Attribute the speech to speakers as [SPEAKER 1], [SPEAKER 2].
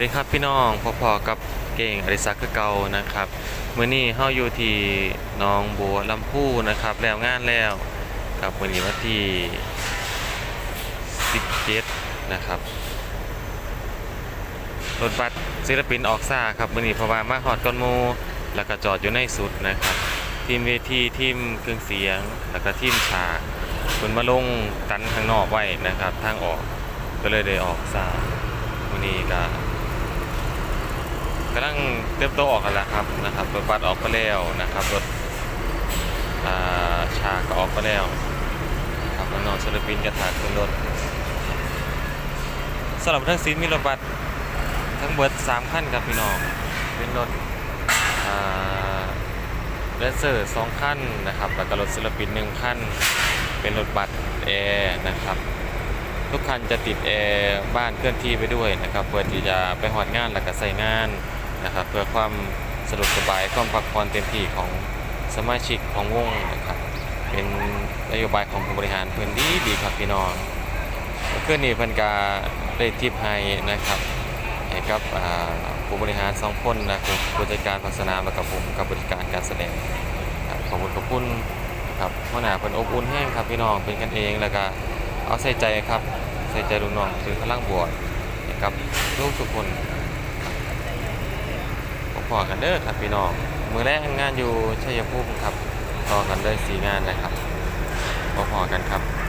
[SPEAKER 1] สวัสดีครับพี่น้องพอๆกับเก่งอริศักคือเก่านะครับมื้อนี้เฮาอยู่ที่หนองบัวลำพูนะครับ แล้วงานแล้วกับมื้อนี้วันที่17นะครับรถบัสศิลปินออกซ่าครับมื้อนี้เพราะว่ามาฮอดก้อนหมูแล้วก็จอดอยู่ในสุดนะครับ ทีมเวทีทีมเครื่องเสียง แล้วก็ทีมฉากเพิ่นมาลงกันข้างนอกไว้นะครับ ทางออกก็เลยได้ออกซ่ามื้อนี้ก็ำลังเตรียมตัวออกกันแล้วครับนะครับรถบัสออกไปแล้วนะครับรถอาชาก็ออกไปแล้วครับน้องศิลปินกระถางขึ้นรถสำหรับทั้งซีนมีรถบัสทั้งเบิร์ด3คันครับพี่น้องเป็นรถอ่าแดนเซอร์สองคันนะครับแล้วก็รถศิลปินหนึ่งคันเป็นรถบัสแอร์นะครับทุกคันจะติดแอร์บ้านเคลื่อนที่ไปด้วยนะครับเพื่อที่จะไปหอดงานแล้วก็ใส่งาน นะครับ เพื่อความสะดวกสบายความพักผ่อนเต็มที่ของสมาชิกของวงนะครับ เป็นนโยบายของผู้บริหารพื้นที่ดีครับพี่น้องเมื่อคืนนี้พิ่นกาได้ทิปให้นะครับให้กับผู้บริหารสองคนนะครับผู้จัดการภาคสนามแล้วก็ผมกับบริการการแสดงครับขอบคุณขอบคุณนะครับหัวหน้าเพิ่นอบอุ่นแห้งครับพี่น้องเป็นกันเองแล้วก็เอาใส่ใจครับใส่ใจลูกน้องคือพลังบวกนะครับลูกทุกคน พอกันเด้อครับพี่น้องมือแรกงานอยู่ชัยภูมิครับต่อกันเลยสีงานนะครับพอๆกันครับ